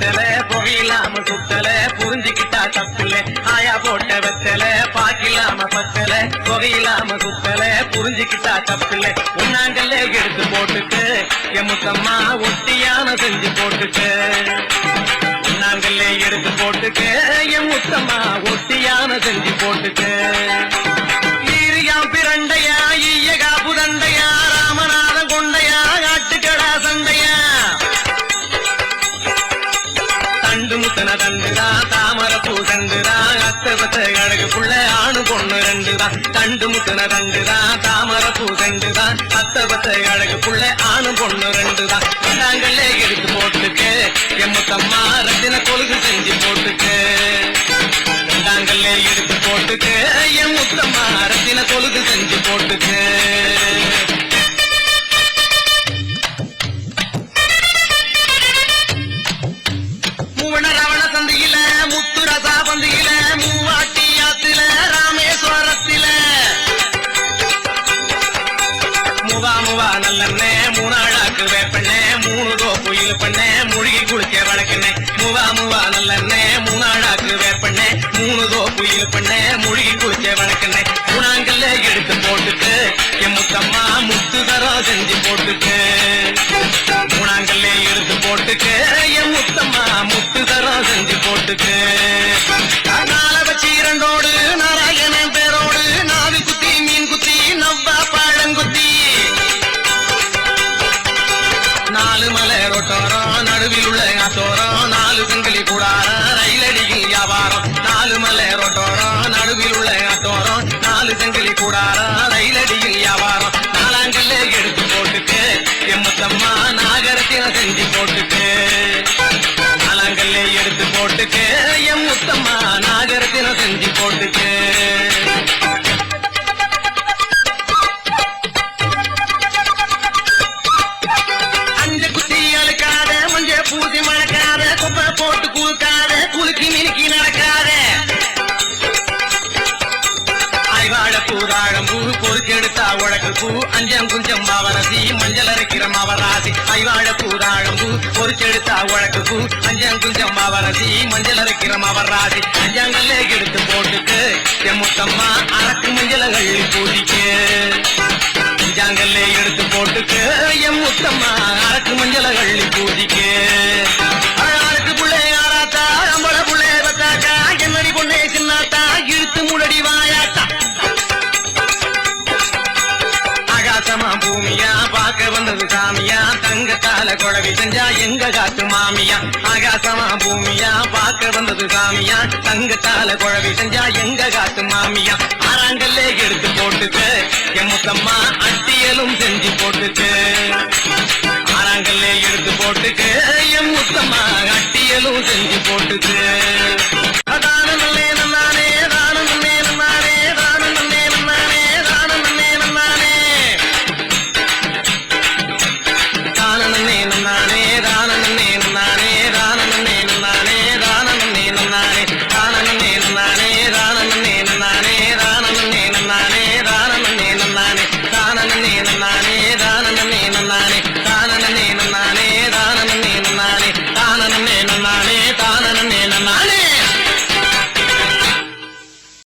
வச்சல புகையிலாம சுத்தல புரிஞ்சுக்கிட்டா தப்பில்ல. ஆயா போட்ட வச்சல பாக்கில்லாம பத்தல புகையிலாம சுத்தல புரிஞ்சுக்கிட்டா தப்பில்ல. உண்ணாங்கல்ல எடுத்து போட்டுட்டு எமுத்தம்மா ஒட்டியான செஞ்சு போட்டுட்டு. உண்ணாங்கல்ல எடுத்து போட்டுக்க எமுத்தம்மா ஒட்டியான செஞ்சு போட்டுட்டு. கண்டுதா கண்டு முட்டுன ரெண்டுதா தாமர பூ கண்டுதா பத்த பத்த அழகு புள்ள ஆணும் பொண்ணு ரெண்டுதா. கண்டாங்களே எடுத்து போட்டுக்கு எம்மத்தம்மா ரத்தின கொழுகு செஞ்சு போட்டுக்கு முவா முவா நல்லண்ணே வேப்பண்ணே மூணு தோ புயல் பண்ணே முழுகி குளிக்க வழக்கண்ணே குணாங்கல்ல எடுத்து போட்டுட்டு என் முத்தம்மா முத்து தரம் செஞ்சு போட்டுக்கு மூணாங்கல்ல எடுத்து போட்டுக்கு என் முத்தம்மா முத்து தரம் செஞ்சு போட்டுக்கு நாள வச்சு இரண்டோடு நாராயணன் பேரோடு நாவி குத்தி மீன் குத்தி நவ்வா பழங்குத்தி நாலு மலை ரொட்டோரம் நடுவில் உள்ள ஆத்தோரம் நாலு ஜங்கிலி கூடாரா? உழக்கு பூ அஞ்சம் குஞ்சம் மாவரசி மஞ்சள் அரைக்கிற மாவராசி ஐவாழ பூதாழம் பூ ஒரு செடுத்தா உழக்கு பூ. அஞ்சம் குஞ்சம் மாவரசி மஞ்சள் அரைக்கிற மாவராசி அஞ்சாங்கல்ல எடுத்து போட்டுட்டு எம்முத்தம்மா அரக்கு மஞ்சள் அள்ளி அஞ்சாங்கல்ல எடுத்து போட்டுக்கு எம் முத்தம்மா அரக்கு மஞ்சள் அள்ளி பூமியா பார்க்க வந்தது சாமியா. தங்கத்தால குழவி செஞ்சா எங்க காத்து மாமியா? ஆகாசமா பூமியா பார்க்க வந்தது சாமியா. தங்கத்தால குழவி செஞ்சா எங்க காத்து மாமியா? ஆறாங்கல்லே எடுத்து போட்டுட்டு என் முத்தம்மா அட்டியலும் செஞ்சு போட்டுச்சு ஆறாங்கல்லே எடுத்து போட்டுட்டு என் முத்தம்மா அட்டியலும் செஞ்சு போட்டுச்சு